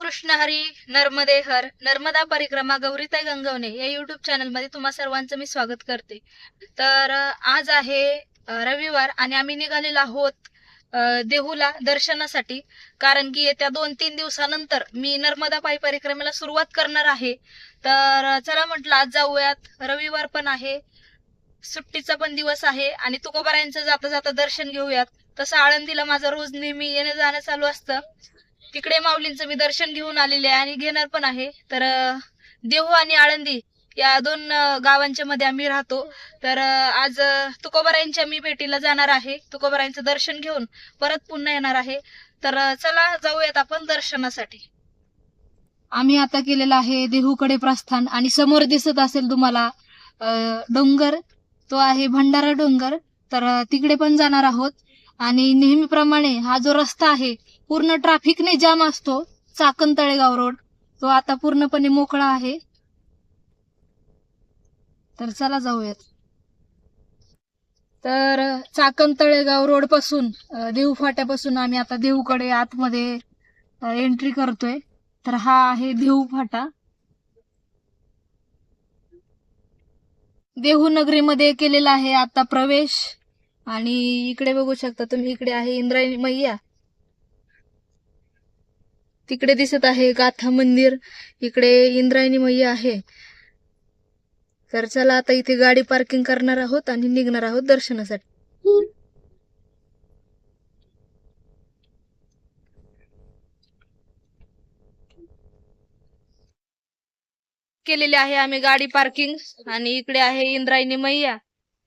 कृष्ण हरी नर्मदे हर नर्मदा परिक्रमा गौरीताई गंगवणे या युट्यूब चॅनलमध्ये तुम्हा सर्वांचं मी स्वागत करते. तर आज आहे रविवार आणि आम्ही निघालेलो आहोत देहूला दर्शनासाठी. कारण की येत्या दोन तीन दिवसानंतर मी नर्मदा पायी परिक्रमेला सुरुवात करणार आहे. तर चला म्हटलं आज जाऊयात. रविवार पण आहे सुट्टीचा पण दिवस आहे आणि तुकोबारायांचं जाता जाता दर्शन घेऊयात. तसं आळंदीला माझं रोज नेहमी येणं जाणं चालू असतं. तिकडे माऊलींचं मी दर्शन घेऊन आलेले आहे आणि घेणार पण आहे. तर देहू आणि आळंदी या दोन गावांच्या मध्ये आम्ही राहतो. तर आज तुकोबरायांच्या मी भेटीला जाणार आहे. तुकोबारायांचं दर्शन घेऊन परत पुन्हा येणार आहे. तर चला जाऊयात आपण दर्शनासाठी. आम्ही आता केलेला आहे देहूकडे प्रस्थान आणि समोर दिसत असेल तुम्हाला डोंगर. तो आहे भंडारा डोंगर. तर तिकडे पण जाणार आहोत. आणि नेहमीप्रमाणे हा जो रस्ता आहे पूर्ण ट्रॅफिकने जाम असतो. चाकण तळेगाव रोड तो आता पूर्णपणे मोकळा आहे. तर चला जाऊयात. तर चाकण तळेगाव रोडपासून देऊ फाट्यापासून आम्ही आता देऊकडे आतमध्ये एंट्री करतोय. तर हा आहे देहू फाटा. देहू नगरीमध्ये केलेला आहे आता प्रवेश. आणि इकडे बघू शकता तुम्ही इकडे आहे इंद्रायणी मैया. तिकडे दिसत आहे गाथा मंदिर. इकडे इंद्रायणी मैया आहे. तर चला आता इथे गाडी पार्किंग करणार आहोत आणि निघणार आहोत दर्शनासाठी. केलेली आहे आम्ही गाडी पार्किंग आणि इकडे आहे इंद्रायणी मैया.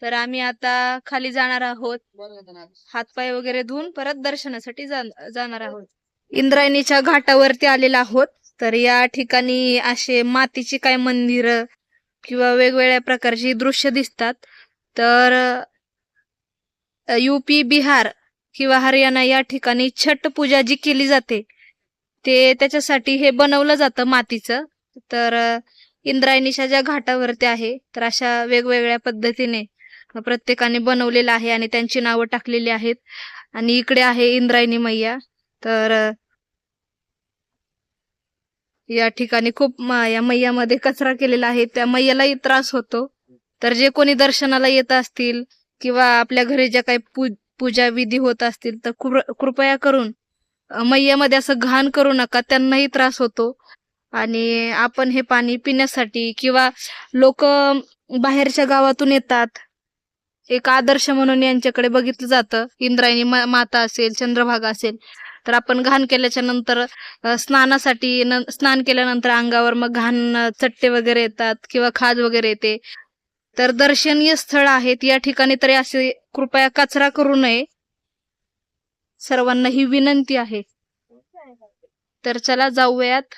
तर आम्ही आता खाली जाणार आहोत. हातपाय वगैरे धुवून परत दर्शनासाठी जाणार आहोत. इंद्रायणीच्या घाटावरती आलेला आहोत. तर या ठिकाणी असे मातीची काय मंदिर किंवा वेगवेगळ्या प्रकारची दृश्य दिसतात. तर यूपी बिहार किंवा हरियाणा या ठिकाणी छठ पूजा जी केली जाते ते त्याच्यासाठी हे बनवलं जातं मातीचं. तर इंद्रायणीच्या ज्या घाटावरती आहे तर अशा वेगवेगळ्या पद्धतीने प्रत्येकाने बनवलेलं आहे आणि त्यांची नावं टाकलेली आहेत. आणि इकडे आहे इंद्रायणी मैया. तर या ठिकाणी खूप या मैयामध्ये कचरा केलेला आहे. त्या मैयालाही त्रास होतो. तर जे कोणी दर्शनाला येत असतील किंवा आपल्या घरी ज्या काही पूजा विधी होत असतील तर कृपया करून मैयामध्ये असं घाण करू नका. त्यांनाही त्रास होतो. आणि आपण हे पाणी पिण्यासाठी किंवा लोक बाहेरच्या गावातून येतात. एक आदर्श म्हणून यांच्याकडे बघितलं जातं. इंद्रायणी माता असेल चंद्रभागा असेल. तर आपण घाण केल्याच्यानंतर स्नानासाठी स्नान केल्यानंतर अंगावर मग घाण चट्टे वगैरे येतात किंवा खाज वगैरे येते. तर दर्शनीय स्थळ आहेत. या ठिकाणी तरी असे कृपया कचरा करू नये. सर्वांना ही विनंती आहे. तर चला जाऊयात.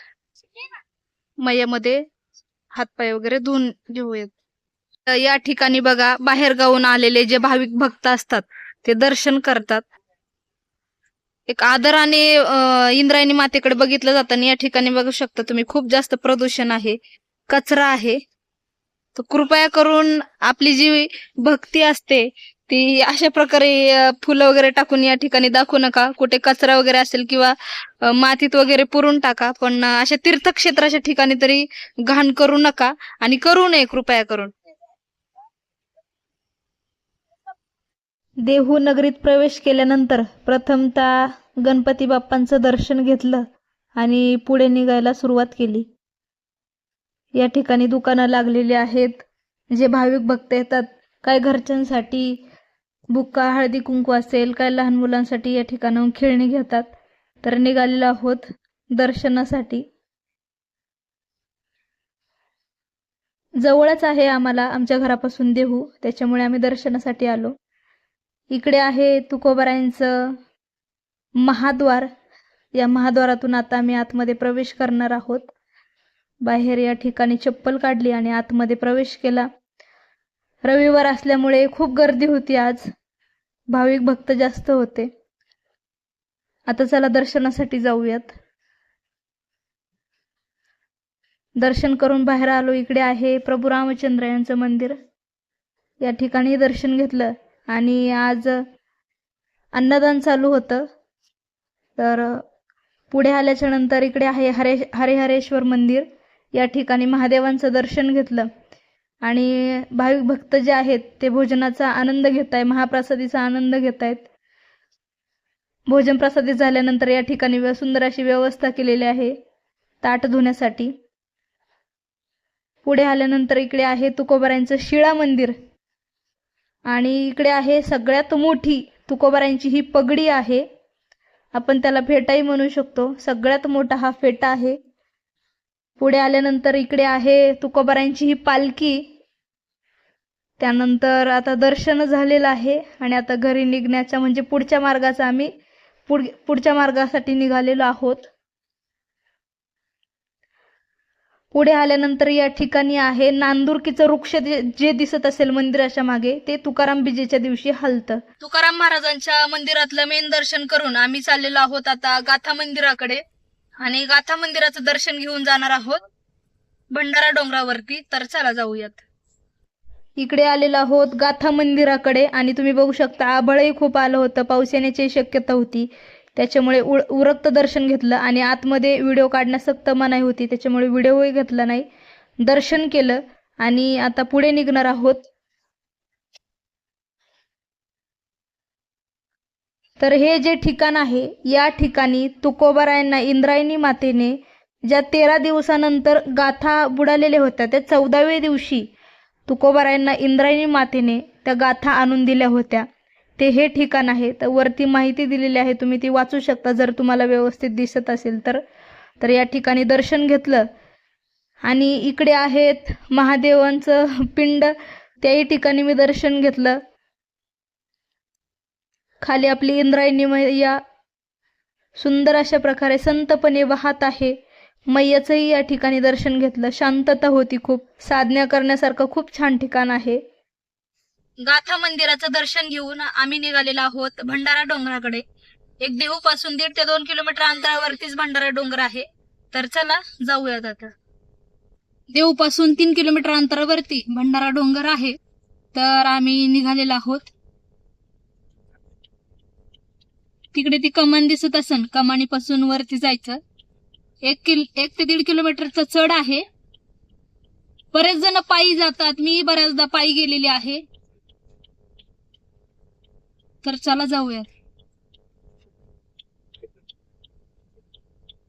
मयामध्ये हातपाय वगैरे धुवून घेऊयात. तर या ठिकाणी बघा बाहेर गावून आलेले जे भाविक भक्त असतात ते दर्शन करतात. एक आदराने इंद्रायणी मातेकडे बघितलं जातं आणि या ठिकाणी बघू शकता तुम्ही खूप जास्त प्रदूषण आहे कचरा आहे. तर कृपया करून आपली जी भक्ती असते ती अशा प्रकारे फुलं वगैरे टाकून या ठिकाणी दाखवू नका. कुठे कचरा वगैरे असेल किंवा मातीत वगैरे पुरून टाका पण अशा तीर्थक्षेत्राच्या ठिकाणी तरी घाण करू नका आणि करू नये कृपया करून. देहू नगरीत प्रवेश केल्यानंतर प्रथमतः गणपती बाप्पांचं दर्शन घेतलं आणि पुढे निघायला सुरुवात केली. या ठिकाणी दुकानं लागलेली आहेत जे भाविक भक्त येतात. काय घरच्यांसाठी बुक्का हळदी कुंकू असेल काय लहान मुलांसाठी या ठिकाणाहून खेळणी घेतात. तर निघालेलो आहोत दर्शनासाठी. जवळच आहे आम्हाला आमच्या घरापासून देहू. त्याच्यामुळे आम्ही दर्शनासाठी आलो. इकडे आहे तुकोबारायांचं महाद्वार. या महाद्वारातून आता आम्ही आतमध्ये प्रवेश करणार आहोत. बाहेर या ठिकाणी चप्पल काढली आणि आतमध्ये प्रवेश केला. रविवार असल्यामुळे खूप गर्दी होती आज. भाविक भक्त जास्त होते. आता चला दर्शनासाठी जाऊयात. दर्शन करून बाहेर आलो. इकडे आहे प्रभू रामचंद्र यांचं मंदिर. या ठिकाणी दर्शन घेतलं आणि आज अन्नदान चालू होतं. तर पुढे आल्याच्यानंतर इकडे आहे हरे हरिहरेश्वर मंदिर. या ठिकाणी महादेवांचं दर्शन घेतलं. आणि भाविक भक्त जे आहेत ते भोजनाचा आनंद घेत आहे महाप्रसादीचा आनंद घेत आहेत भोजन प्रसादी झाल्यानंतर या ठिकाणी सुंदर अशी व्यवस्था केलेली आहे ताट धुण्यासाठी. पुढे आल्यानंतर इकडे आहे तुकोबारायांचं शिळा मंदिर. आणि इकडे आहे सगळ्यात मोठी तुकोबऱ्यांची ही पगडी आहे. आपण त्याला फेटाही म्हणू शकतो. सगळ्यात मोठा हा फेटा आहे. पुढे आल्यानंतर इकडे आहे तुकोबारांची ही पालखी. त्यानंतर आता दर्शन झालेलं आहे आणि आता घरी निघण्याच्या म्हणजे पुढच्या मार्गाचा आम्ही पुढ पुढच्या मार्गासाठी निघालेलो आहोत. पुढे आल्यानंतर या ठिकाणी आहे नांदुरकीचं वृक्ष जे दिसत असेल मंदिराच्या मागे ते तुकाराम बीजेच्या दिवशी हलतं. तुकाराम महाराजांच्या मंदिरातलं मेन दर्शन करून आम्ही चाललेलो आहोत आता गाथा मंदिराकडे. आणि गाथा मंदिराचं दर्शन घेऊन जाणार आहोत. भंडारा डोंगरावरती तर चला जाऊयात. इकडे आलेलो आहोत गाथा मंदिराकडे आणि तुम्ही बघू शकता आभळही खूप आलं होतं पाऊस येण्याची शक्यता होती. त्याच्यामुळे उ उरक्त दर्शन घेतलं आणि आतमध्ये व्हिडिओ काढण्यास सक्त मनाई होती. त्याच्यामुळे व्हिडिओही घेतला नाही. दर्शन केलं आणि आता पुढे निघणार आहोत. तर हे जे ठिकाण आहे या ठिकाणी तुकोबारायांना इंद्रायणी मातेने ज्या तेरा दिवसानंतर गाथा बुडालेल्या होत्या त्या चौदाव्या दिवशी तुकोबारायांना इंद्रायणी मातेने त्या गाथा आणून दिल्या होत्या. ते हे ठिकाण आहे. तर वरती माहिती दिलेली आहे. तुम्ही ती वाचू शकता. जर तुम्हाला व्यवस्थित दिसत असेल तर. तर या ठिकाणी दर्शन घेतलं. आणि इकडे आहेत महादेवांचं पिंड. त्याही ठिकाणी मी दर्शन घेतलं. खाली आपली इंद्रायणी मैया. सुंदर अशा प्रकारे संतपणे वाहत आहे. मैयाचंही या ठिकाणी दर्शन घेतलं. शांतता होती खूप. साधना करण्यासारखं खूप छान ठिकाण आहे. गाथा मंदिराचं दर्शन घेऊन आम्ही निघालेलो आहोत भंडारा डोंगराकडे. एक देहू पासून दीड ते दोन किलोमीटर अंतरावरतीच भंडारा डोंगर आहे. तर चला जाऊयात आता. देहू पासून तीन किलोमीटर अंतरावरती भंडारा डोंगर आहे. तर आम्ही निघालेलो आहोत. तिकडे ती कमान दिसत असन कमानीपासून वरती जायचं. एक किल एक ते दीड किलोमीटरचा चढ आहे. बरेच जण पायी जातात. मी बऱ्याचदा पायी गेलेली आहे. तर चला जाऊया.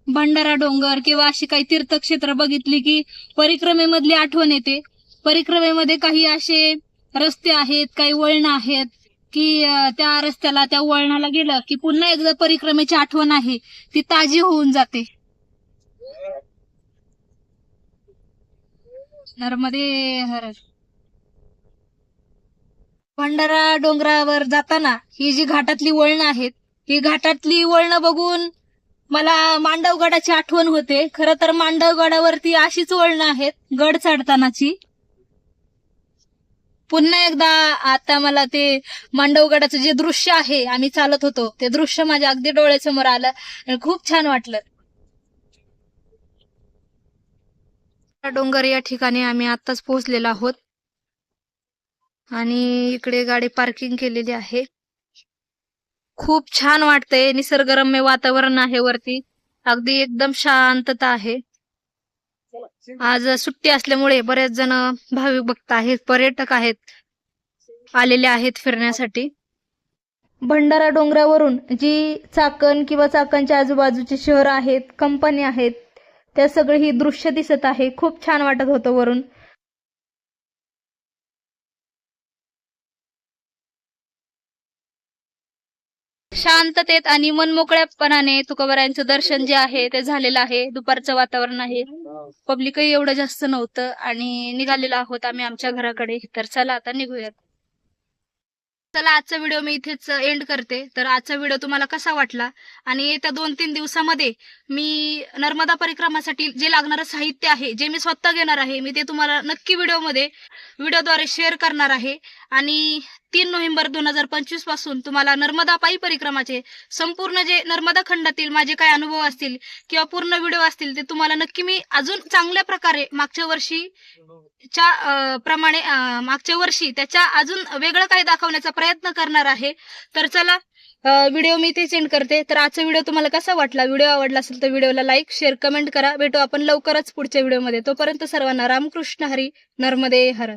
भंडारा डोंगर किंवा अशी काही तीर्थक्षेत्र बघितली की परिक्रमेमधली आठवण येते. परिक्रमेमध्ये काही असे रस्ते आहेत काही वळण आहेत की त्या रस्त्याला त्या वळणाला गेलं की पुन्हा एकदा परिक्रमेची आठवण आहे. ती ताजी होऊन जाते. नर्मदे हर भंडारा डोंगरावर जाताना ही जी घाटातली वळणं आहेत ही घाटातली वळणं बघून मला मांडवगडाची आठवण होते. खरं तर मांडवगडावरती अशीच वळणं आहेत गड चढतानाची. पुन्हा एकदा आता मला ते मांडवगडाचं जे दृश्य आहे आम्ही चालत होतो ते दृश्य माझ्या अगदी डोळ्यासमोर आलं आणि खूप छान वाटलं. डोंगर या ठिकाणी आम्ही आताच पोहोचलेलो आहोत. आणि इकडे गाडी पार्किंग केलेली आहे. खूप छान वाटतंय. निसर्गरम्य वातावरण आहे वरती. अगदी एकदम शांतता आहे. आज सुट्टी असल्यामुळे बरेच जण भाविक भक्त आहेत पर्यटक आहेत आलेले आहेत फिरण्यासाठी. भंडारा डोंगरावरून जी चाकण किंवा चाकणच्या आजूबाजूची शहर आहेत कंपनी आहेत त्या सगळी ही दृश्य दिसत आहे. खूप छान वाटत होतं वरून. शांततेत आणि मनमोकळ्यापणाने तुकोबारायांचं दर्शन जे आहे ते झालेलं आहे. दुपारचं वातावरण आहे. पब्लिकही एवढं जास्त नव्हतं आणि निघालेलो आहोत आम्ही आमच्या घराकडे. तर चला आता निघूयात. चला आजचा व्हिडिओ मी इथेच एंड करते. तर आजचा व्हिडिओ तुम्हाला कसा वाटला? आणि येत्या दोन तीन दिवसामध्ये मी नर्मदा परिक्रमासाठी जे लागणारं साहित्य आहे जे मी स्वतः घेणार आहे मी ते तुम्हाला नक्की व्हिडिओमध्ये व्हिडिओद्वारे शेअर करणार आहे. आणि तीन नोव्हेंबर दोन हजार पंचवीसपासून तुम्हाला नर्मदा पायी परिक्रमाचे संपूर्ण जे नर्मदा खंडातील माझे काही अनुभव असतील किंवा पूर्ण व्हिडिओ असतील ते तुम्हाला नक्की मी अजून चांगल्या प्रकारे मागच्या वर्षी च्या प्रमाणे मागच्या वर्षी त्याच्या अजून वेगळं काही दाखवण्याचा प्रयत्न करणार आहे. तर चला व्हिडिओ मी ते सेंड करते. तर आजचा व्हिडिओ तुम्हाला कसा वाटला? व्हिडिओ आवडला असेल तर व्हिडिओला लाईक शेअर कमेंट करा. भेटू आपण लवकरच पुढच्या व्हिडिओमध्ये तोपर्यंत सर्वांना रामकृष्ण हरी नर्मदे हर.